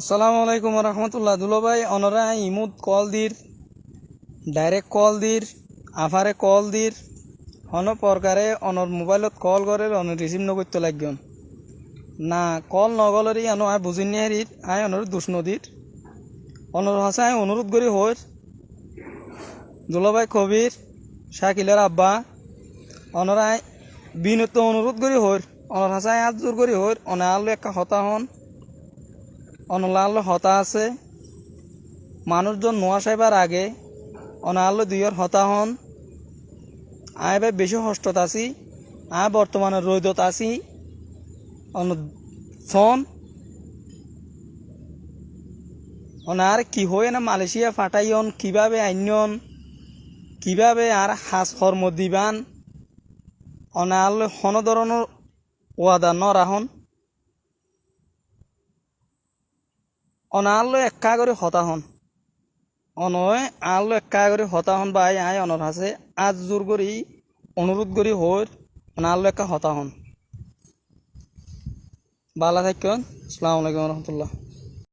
আসসালামু আলাইকুম রহমতুল্লাহ। দুলো ভাই, অনরা, ইমুদ কল দির ডাইরেক্ট কল দির আফারে কল দির অন প্রকারে অনর মোবাইলত কল করে অন রিসিভ নকরতে লাগন না, কল নগলরি আনো আয় বুঝি নি হারির আয় অনর দুষ নদীর অনর হাসে আয় অনুরোধ করি হর দুলো ভাই কবির, শাকিলের আব্বা। অনর আয় বিনত অনুরোধ করি হর অনর হাসে আয় আজ জোর করি অনে আলো একটা হতা হন। অনলাল হতা আছে। মানুষজন নোয়া সাইবার আগে অনাল দুইয়ের হতা হন। আয় ভাই বেশি হস্তত আছি। আয় বর্তমানে রৈদত আছি। অন ফোন আর কি হয়ে না মালয়েশিয়া ফাটাইন কীভাবে আইন কীভাবে আর হাজ কর্ম দিবান। অনাল হন ধরনের ওয়াদা নরাহন অনালো একা করে হতা হন। অনয় আলো একা করে হতা হন ভাই আয় অনর হাসে আজ জোর করি অনুরোধ করি হর অনালো একা হতা হন। বালা থাকুন আসসালামু আলাইকুম রহমতুল্লাহ।